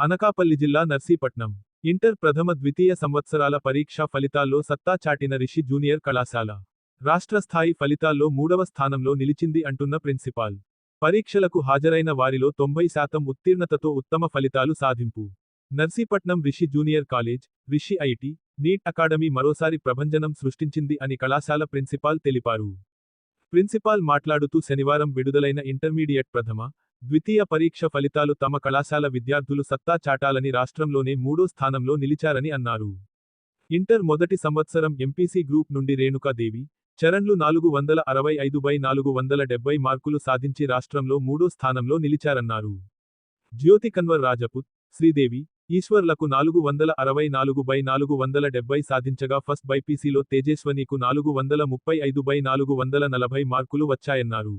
అనకాపల్లి జిల్లా నర్సీపట్నం. ఇంటర్ ప్రథమ ద్వితీయ సంవత్సరాల పరీక్షా ఫలితాల్లో సత్తా చాటిన రిషి జూనియర్ కళాశాల. రాష్ట్ర స్థాయి ఫలితాల్లో మూడవ స్థానంలో నిలిచింది అంటున్న ప్రిన్సిపాల్. పరీక్షలకు హాజరైన వారిలో తొంభై శాతం ఉత్తీర్ణతతో ఉత్తమ ఫలితాలు సాధింపు. Narsipatnam Rishi junior college Rishi IT NEET academy మరోసారి ప్రభంజనం సృష్టించింది అని కళాశాల ప్రిన్సిపాల్ తెలిపారు. ప్రిన్సిపాల్ మాట్లాడుతూ శనివారం విడుదలైన ఇంటర్మీడియట్ ప్రథమ ద్వితీయ పరీక్ష ఫలితాలు తమ కళాశాల విద్యార్థులు సత్తా చాటాలని రాష్ట్రంలోనే మూడో స్థానంలో నిలిచారని అన్నారు. ఇంటర్ మొదటి సంవత్సరం ఎంపీసీ గ్రూప్ నుండి రేణుకాదేవి చరణ్లు నాలుగు వందల అరవై ఐదు బై నాలుగు వందల డెబ్బై మార్కులు సాధించి రాష్ట్రంలో మూడో స్థానంలో నిలిచారన్నారు. జ్యోతి కన్వర్ రాజపుత్ శ్రీదేవి ఈశ్వర్లకు నాలుగు వందల అరవై నాలుగు బై నాలుగు వందల డెబ్బై సాధించగా ఫస్ట్ బైపీసీలో తేజస్వనికు నాలుగు వందల ముప్పై ఐదు బై నాలుగు వందల నలభై మార్కులు వచ్చాయన్నారు.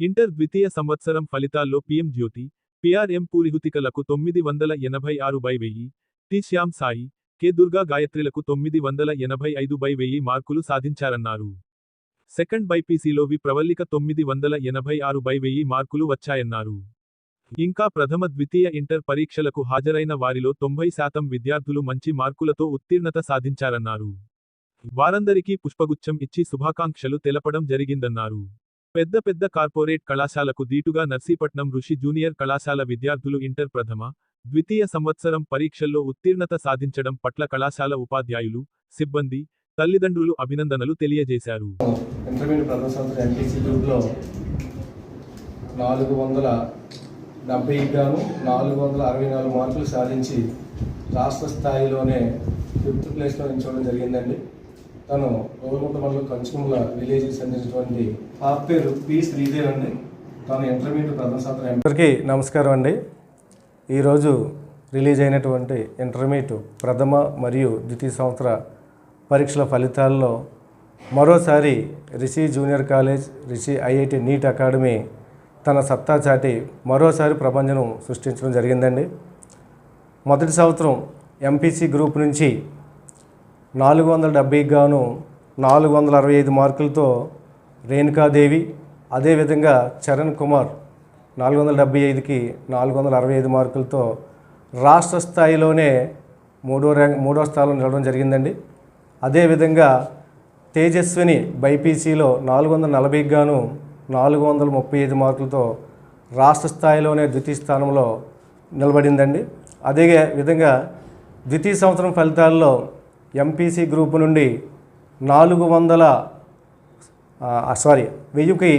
ఇంటర్ ద్వితీయ సంవత్సరం ఫలితాల్లో పీఎం జ్యోతి పిఆర్ఎం పూరిహుతికలకు తొమ్మిది వందల ఎనభై ఆరు బై వెయ్యి టి శ్యామ్ సాయి కె దుర్గా గాయత్రిలకు తొమ్మిది వందల ఎనభై ఐదు బై వెయ్యి మార్కులు సాధించారన్నారు. సెకండ్ బైపీసీలో వి ప్రవల్లిక తొమ్మిది వందల ఎనభై ఆరు బై వెయ్యి మార్కులు వచ్చాయన్నారు. ఇంకా ప్రథమ ద్వితీయ ఇంటర్ పరీక్షలకు హాజరైన వారిలో తొంభై శాతం విద్యార్థులు మంచి మార్కులతో ఉత్తీర్ణత సాధించారన్నారు. వారందరికీ పుష్పగుచ్చం ఇచ్చి శుభాకాంక్షలు తెలపడం జరిగిందన్నారు. పెద్ద పెద్ద కార్పొరేట్ కళాశాలకు దీటుగా నర్సీపట్నం ఋషి జూనియర్ కళాశాల విద్యార్థులు ఇంటర్ ప్రథమ ద్వితీయ సంవత్సరం పరీక్షల్లో ఉత్తీర్ణత సాధించడం పట్ల కళాశాల ఉపాధ్యాయులు సిబ్బంది తల్లిదండ్రులు అభినందనలు తెలియజేశారు. నాలుగు వందల డెబ్బై గాను నాలుగు వందల అరవై నాలుగు మార్కులు సాధించి రాష్ట్ర స్థాయిలోనే ఫిఫ్త్ ప్లేస్లో నిల్చోవడం జరిగిందండి. తను గోల్ముట్ట మండలం కంచుకుమల విలేజ్ చెందినటువంటి పాప పేరు పి శ్రీదేవ్ అండి. తాను ఇంటర్మీడియట్ ప్రధాన సంవత్సరం అందరికీ నమస్కారం అండి. ఈరోజు రిలీజ్ అయినటువంటి ఇంటర్మీడియట్ ప్రథమ మరియు ద్వితీయ సంవత్సర పరీక్షల ఫలితాల్లో మరోసారి Rishi junior college Rishi IIT NEET academy తన సత్తా చాటి మరోసారి ప్రపంచం సృష్టించడం జరిగిందండి. మొదటి సంవత్సరం ఎంపీసీ గ్రూప్ నుంచి నాలుగు వందల డెబ్బైకి గాను నాలుగు వందల అరవై ఐదు మార్కులతో రేణుకాదేవి అదేవిధంగా చరణ్ కుమార్ నాలుగు వందల డెబ్బై ఐదుకి నాలుగు వందల అరవై ఐదు మార్కులతో రాష్ట్ర స్థాయిలోనే మూడో ర్యాంక్ మూడో స్థానంలో నిలవడం జరిగిందండి. అదేవిధంగా తేజస్విని బైపీసీలో నాలుగు వందల నలభైకి గాను నాలుగు వందల ముప్పై ఐదు మార్కులతో రాష్ట్ర స్థాయిలోనే ద్వితీయ స్థానంలో నిలబడిందండి. అదే విధంగా ద్వితీయ సంవత్సరం ఫలితాల్లో ఎంపీసీ గ్రూప్ నుండి నాలుగు వందల ఆ, సారీ వెయ్యికి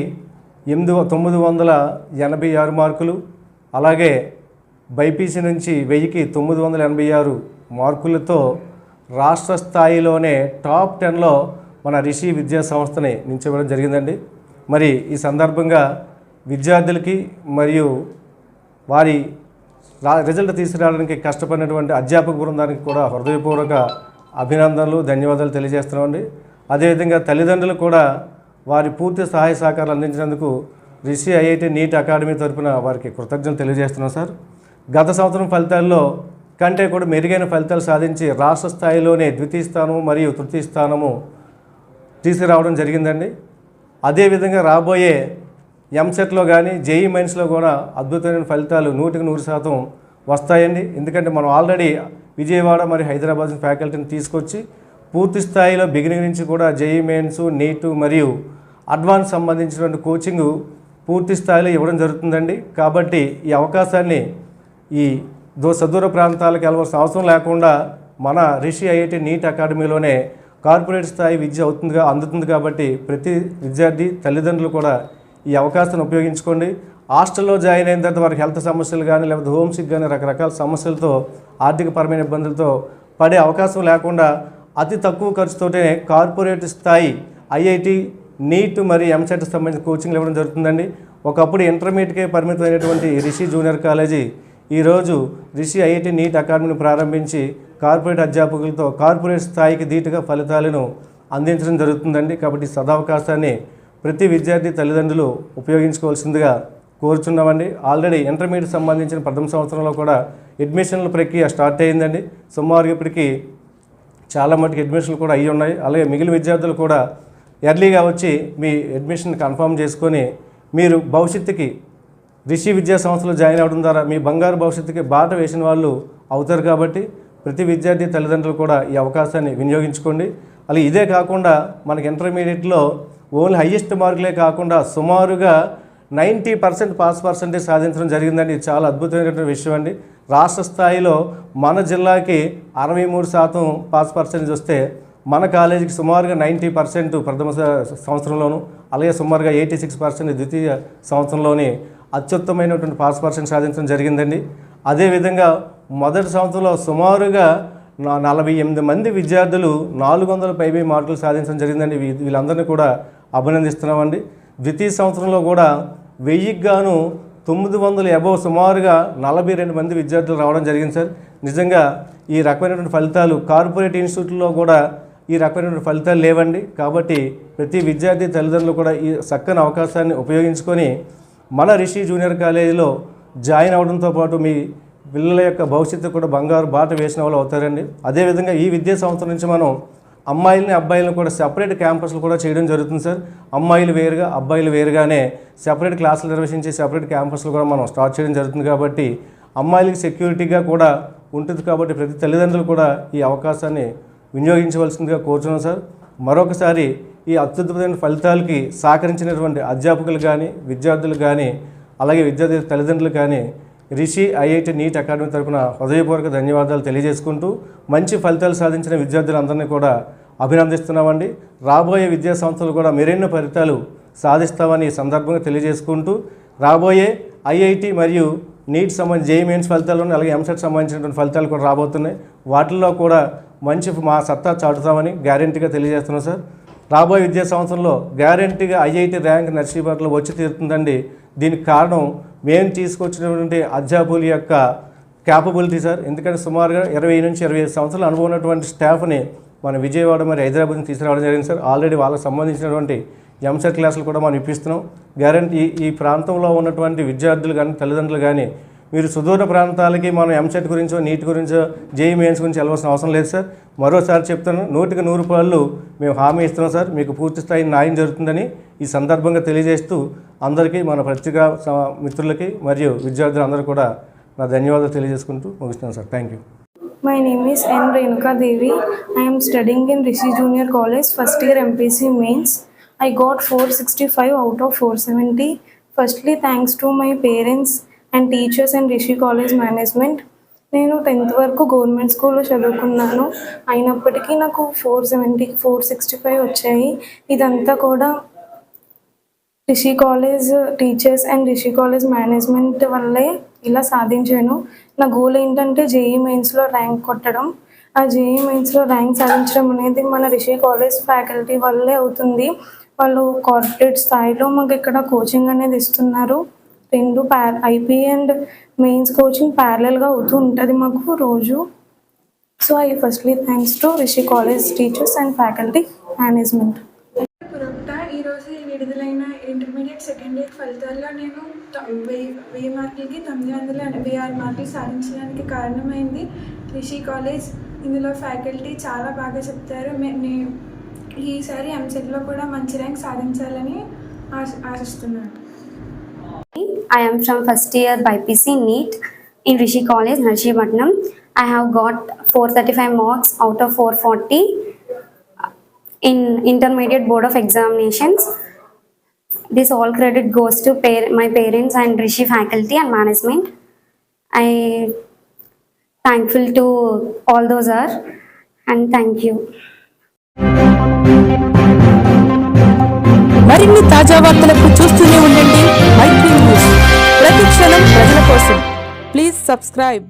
ఎనిమిది తొమ్మిది వందల ఎనభై ఆరు మార్కులు అలాగే బైపీసీ నుంచి వెయ్యికి తొమ్మిది వందల ఎనభై ఆరు మార్కులతో రాష్ట్ర స్థాయిలోనే టాప్ టెన్లో మన రిషి విద్యా సంస్థని నిలిచివ్వడం జరిగిందండి. మరి ఈ సందర్భంగా విద్యార్థులకి మరియు వారి రిజల్ట్ తీసుకురావడానికి కష్టపడినటువంటి అధ్యాపక బృందానికి కూడా హృదయపూర్వక అభినందనలు ధన్యవాదాలు తెలియజేస్తున్నామండి. అదేవిధంగా తల్లిదండ్రులు కూడా వారి పూర్తి సహాయ సహకారాలు అందించినందుకు రిషి ఐఐటి నీట్ అకాడమీ తరపున వారికి కృతజ్ఞతలు తెలియజేస్తున్నాం సార్. గత సంవత్సరం ఫలితాల్లో కంటే కూడా మెరుగైన ఫలితాలు సాధించి రాష్ట్ర స్థాయిలోనే ద్వితీయ స్థానము మరియు తృతీయ స్థానము తీసుకురావడం జరిగిందండి. అదేవిధంగా రాబోయే ఎంసెట్లో కానీ జేఈ మైన్స్లో కూడా అద్భుతమైన ఫలితాలు నూటికి నూరు శాతం వస్తాయండి. ఎందుకంటే మనం ఆల్రెడీ విజయవాడ మరియు హైదరాబాద్ ఫ్యాకల్టీని తీసుకొచ్చి పూర్తి స్థాయిలో బిగినింగ్ నుంచి కూడా జేఈ మెయిన్స్ నీటు మరియు అడ్వాన్స్ సంబంధించినటువంటి కోచింగ్ పూర్తి స్థాయిలో ఇవ్వడం జరుగుతుందండి. కాబట్టి ఈ అవకాశాన్ని ఈ దో సదూర ప్రాంతాలకు వెళ్ళవలసిన అవసరం లేకుండా మన రిషి ఐఐటి నీట్ అకాడమీలోనే కార్పొరేట్ స్థాయి విద్య అవుతుందిగా అందుతుంది కాబట్టి ప్రతి విద్యార్థి తల్లిదండ్రులు కూడా ఈ అవకాశాన్ని ఉపయోగించుకోండి. హాస్టల్లో జాయిన్ అయిన తర్వాత వారికి హెల్త్ సమస్యలు కానీ లేకపోతే హోమ్సిక్ కానీ రకరకాల సమస్యలతో ఆర్థికపరమైన ఇబ్బందులతో పడే అవకాశం లేకుండా అతి తక్కువ ఖర్చుతోనే కార్పొరేట్ స్థాయి ఐఐటి నీట్ మరియు ఎంసెట్ సంబంధించిన కోచింగ్లు ఇవ్వడం జరుగుతుందండి. ఒకప్పుడు ఇంటర్మీడియట్కే పరిమితమైనటువంటి రిషి జూనియర్ కాలేజీ ఈరోజు రిషి ఐఐటి నీట్ అకాడమీని ప్రారంభించి కార్పొరేట్ అధ్యాపకులతో కార్పొరేట్ స్థాయికి ధీటుగా ఫలితాలను అందించడం జరుగుతుందండి. కాబట్టి సదావకాశాన్ని ప్రతి విద్యార్థి తల్లిదండ్రులు ఉపయోగించుకోవాల్సిందిగా కోరుచున్నామండి. ఆల్రెడీ ఇంటర్మీడియట్ సంబంధించిన ప్రథమ సంవత్సరంలో కూడా అడ్మిషన్ల ప్రక్రియ స్టార్ట్ అయిందండి సుమారు ఇప్పటికీ చాలా మటుకు అడ్మిషన్లు కూడా అయ్యి ఉన్నాయి. అలాగే మిగిలిన విద్యార్థులు కూడా ఎర్లీగా వచ్చి మీ అడ్మిషన్ కన్ఫర్మ్ చేసుకొని మీరు భవిష్యత్తుకి రిషి విద్యా సంస్థలో జాయిన్ అవ్వడం ద్వారా మీ బంగారు భవిష్యత్తుకి బాట వేసిన వాళ్ళు అవుతారు కాబట్టి ప్రతి విద్యార్థి తల్లిదండ్రులు కూడా ఈ అవకాశాన్ని వినియోగించుకోండి. అలాగే ఇదే కాకుండా మనకి ఇంటర్మీడియట్లో ఓన్లీ హయ్యెస్ట్ మార్కులే కాకుండా సుమారుగా నైంటీ పర్సెంట్ పాస్ పర్సంటేజ్ సాధించడం జరిగిందండి. ఇది చాలా అద్భుతమైనటువంటి విషయం అండి. రాష్ట్ర స్థాయిలో మన జిల్లాకి అరవై మూడు శాతం పాస్ పర్సంటేజ్ వస్తే మన కాలేజీకి సుమారుగా నైంటీ పర్సెంట్ ప్రథమ సంవత్సరంలోను అలాగే సుమారుగా ఎయిటీ సిక్స్ పర్సెంట్ ద్వితీయ సంవత్సరంలోని అత్యుత్తమైనటువంటి పాస్ పర్సెంట్ సాధించడం జరిగిందండి. అదేవిధంగా మొదటి సంవత్సరంలో సుమారుగా నలభై ఎనిమిది మంది విద్యార్థులు నాలుగు వందల పైబీ మార్కులు సాధించడం జరిగిందండి. వీళ్ళందరినీ కూడా అభినందిస్తున్నామండి. ద్వితీయ సంవత్సరంలో కూడా వెయ్యికి గాను తొమ్మిది వందల అబవ్ సుమారుగా నలభై రెండు మంది విద్యార్థులు రావడం జరిగింది సార్. నిజంగా ఈ రకమైనటువంటి ఫలితాలు కార్పొరేట్ ఇన్స్టిట్యూట్లో కూడా ఈ రకమైనటువంటి ఫలితాలు లేవండి. కాబట్టి ప్రతి విద్యార్థి తల్లిదండ్రులు కూడా ఈ చక్కని అవకాశాన్ని ఉపయోగించుకొని మన రిషి జూనియర్ కాలేజీలో జాయిన్ అవడంతో పాటు మీ పిల్లల యొక్క భవిష్యత్తు కూడా బంగారు బాట వేసిన వాళ్ళు అవుతారండి. అదేవిధంగా ఈ విద్యా సంవత్సరం నుంచి మనం అమ్మాయిలని అబ్బాయిలను కూడా సెపరేట్ క్యాంపస్లు కూడా చేయడం జరుగుతుంది సార్. అమ్మాయిలు వేరుగా అబ్బాయిలు వేరుగానే సెపరేట్ క్లాసులు నిర్వహించి సెపరేట్ క్యాంపస్లు కూడా మనం స్టార్ట్ చేయడం జరుగుతుంది కాబట్టి అమ్మాయిలకి సెక్యూరిటీగా కూడా ఉంటుంది కాబట్టి ప్రతి తల్లిదండ్రులు కూడా ఈ అవకాశాన్ని వినియోగించవలసిందిగా కోరుతున్నాం సార్. మరొకసారి ఈ అత్యద్భుతమైన ఫలితాలకి సహకరించినటువంటి అధ్యాపకులు కానీ విద్యార్థులు కానీ అలాగే విద్యార్థి తల్లిదండ్రులు కానీ రిషి ఐఐటి నీట్ అకాడమీ తరపున హృదయపూర్వక ధన్యవాదాలు తెలియజేసుకుంటూ మంచి ఫలితాలు సాధించిన విద్యార్థులందరినీ కూడా అభినందిస్తున్నామండి. రాబోయే విద్యా సంస్థలు కూడా మెరైన ఫలితాలు సాధిస్తామని ఈ సందర్భంగా తెలియజేసుకుంటూ రాబోయే ఐఐటి మరియు నీట్ సంబంధించి జేఈ మెయిన్స్ ఫలితాలు అలాగే ఎంసెట్ సంబంధించినటువంటి ఫలితాలు కూడా రాబోతున్నాయి. వాటిల్లో కూడా మంచి మా సత్తా చాటుతామని గ్యారెంటీగా తెలియజేస్తున్నాం సార్. రాబోయే విద్యా సంవత్సరంలో గ్యారెంటీగా ఐఐటి ర్యాంక్ నర్సీపట్ల వచ్చి తీరుతుందండి. దీనికి కారణం మేము తీసుకొచ్చినటువంటి అధ్యాపకుల యొక్క క్యాపబిలిటీ సార్. ఎందుకంటే సుమారుగా ఇరవై నుంచి ఇరవై ఐదు సంవత్సరాలు అనుభవం ఉన్నటువంటి స్టాఫ్ని మన విజయవాడ మరి హైదరాబాద్ నుంచి తీసుకురావడం జరిగింది సార్. ఆల్రెడీ వాళ్ళకి సంబంధించినటువంటి ఎంసెట్ క్లాసులు కూడా మనం ఇప్పిస్తున్నాం. గ్యారంటీ ఈ ప్రాంతంలో ఉన్నటువంటి విద్యార్థులు కానీ తల్లిదండ్రులు కానీ మీరు సుదూర ప్రాంతాలకి మనం ఎంసెట్ గురించో నీట్ గురించో జేఈ మెయిన్స్ గురించి వెళ్ళవలసిన అవసరం లేదు సార్ మరోసారి చెప్తాను నూటికి నూరు రూపాయలు మేము హామీ ఇస్తున్నాం సార్ మీకు పూర్తి స్థాయి న్యాయం జరుగుతుందని ఈ సందర్భంగా తెలియజేస్తూ అందరికీ మన పత్రికా మిత్రులకి మరియు విద్యార్థులందరూ కూడా నా ధన్యవాదాలు తెలియజేసుకుంటూ ముగిస్తున్నాను sir thank you My name is N. Renuka Devi. I am studying in Rishi Junior College, first year MPC mains. I got 465 out of 470. Firstly, thanks to my parents and teachers and Rishi college management నేను tenth వరకు government స్కూల్లో చదువుకున్నాను. అయినప్పటికీ నాకు four seventy four sixty five వచ్చాయి. ఇదంతా కూడా Rishi college teachers and Rishi college management వల్లే ఇలా సాధించాను. నా గోల్ ఏంటంటే జేఈ మెయిన్స్లో ర్యాంక్ కొట్టడం. ఆ జేఈ మెయిన్స్లో ర్యాంక్ సాధించడం అనేది మన రిషి కాలేజ్ ఫ్యాకల్టీ వల్లే అవుతుంది. వాళ్ళు కార్పొరేట్ స్థాయిలో మాకు ఇక్కడ కోచింగ్ అనేది ఇస్తున్నారు. రెండు ప్యార్ ఐపీ అండ్ మెయిన్స్ కోచింగ్ ప్యారలల్గా అవుతూ ఉంటుంది మాకు రోజు. So I firstly thanks to Rishi college teachers and faculty management పురప్ట ఈరోజు విడుదలైన ఇంటర్మీడియట్ సెకండ్ ఇయర్ ఫలితాల్లో నేను వెయ్యి వెయ్యి మార్కులకి తొమ్మిది వందల ఎనభై ఆరు మార్కులు సాధించడానికి కారణమైంది రిషి కాలేజ్ ఇందులో ఫ్యాకల్టీ చాలా బాగా చెప్తారు. మే- ఈసారి ఎంసెట్లో కూడా మంచి ర్యాంక్ సాధించాలని ఆశ ఆశిస్తున్నాను. I am from first year BPC NEET in Rishi College, Narsipatnam. I have got 435 marks out of 440 in intermediate board of examinations. This all credit goes to par- my parents and Rishi faculty and management. I thankful to all those are and thank you. మరిన్ని తాజా వార్తలకు చూస్తూనే ఉండండి మైత్రి news ప్రతి క్షణం ప్రజల కోసం. Please subscribe